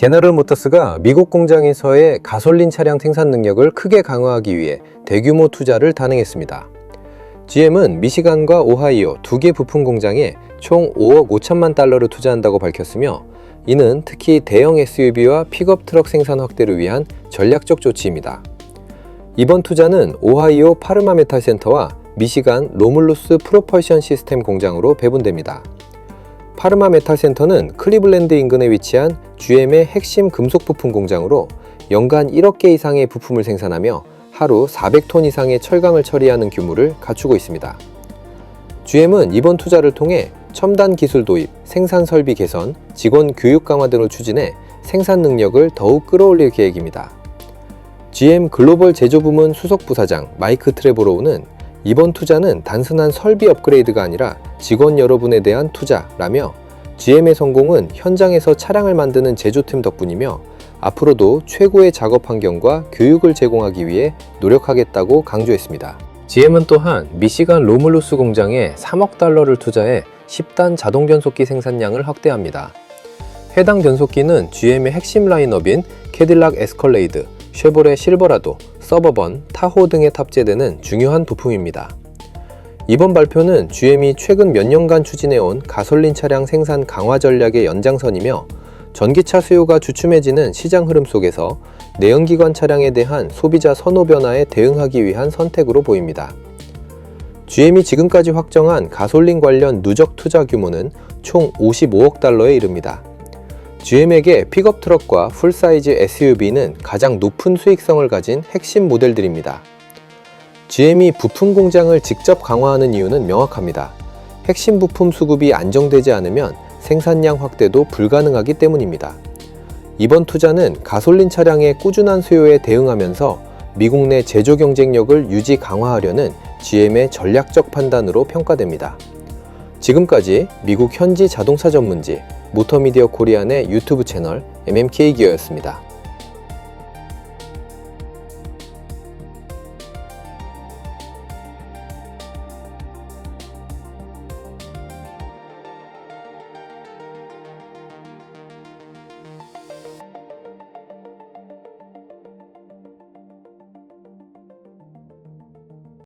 제너럴 모터스가 미국 공장에서의 가솔린 차량 생산 능력을 크게 강화하기 위해 대규모 투자를 단행했습니다. GM은 미시간과 오하이오 두 개 부품 공장에 총 5억 5천만 달러를 투자한다고 밝혔으며 이는 특히 대형 SUV와 픽업 트럭 생산 확대를 위한 전략적 조치입니다. 이번 투자는 오하이오 파르마 메탈 센터와 미시간 로물루스 프로펄션 시스템 공장으로 배분됩니다. 파르마 메탈 센터는 클리블랜드 인근에 위치한 GM의 핵심 금속 부품 공장으로 연간 1억 개 이상의 부품을 생산하며 하루 400톤 이상의 철강을 처리하는 규모를 갖추고 있습니다. GM은 이번 투자를 통해 첨단 기술 도입, 생산 설비 개선, 직원 교육 강화 등을 추진해 생산 능력을 더욱 끌어올릴 계획입니다. GM 글로벌 제조 부문 수석 부사장 마이크 트레보로우는 이번 투자는 단순한 설비 업그레이드가 아니라 직원 여러분에 대한 투자라며 GM의 성공은 현장에서 차량을 만드는 제조팀 덕분이며 앞으로도 최고의 작업 환경과 교육을 제공하기 위해 노력하겠다고 강조했습니다. GM은 또한 미시간 로물루스 공장에 3억 달러를 투자해 10단 자동 변속기 생산량을 확대합니다. 해당 변속기는 GM의 핵심 라인업인 캐딜락 에스컬레이드, 쉐보레 실버라도, 서버번, 타호 등에 탑재되는 중요한 부품입니다. 이번 발표는 GM이 최근 몇 년간 추진해온 가솔린 차량 생산 강화 전략의 연장선이며 전기차 수요가 주춤해지는 시장 흐름 속에서 내연기관 차량에 대한 소비자 선호 변화에 대응하기 위한 선택으로 보입니다. GM이 지금까지 확정한 가솔린 관련 누적 투자 규모는 총 55억 달러에 이릅니다. GM에게 픽업 트럭과 풀사이즈 SUV는 가장 높은 수익성을 가진 핵심 모델들입니다. GM이 부품 공장을 직접 강화하는 이유는 명확합니다. 핵심 부품 수급이 안정되지 않으면 생산량 확대도 불가능하기 때문입니다. 이번 투자는 가솔린 차량의 꾸준한 수요에 대응하면서 미국 내 제조 경쟁력을 유지 강화하려는 GM의 전략적 판단으로 평가됩니다. 지금까지 미국 현지 자동차 전문지 모터미디어 코리안의 유튜브 채널 MMK 기어였습니다.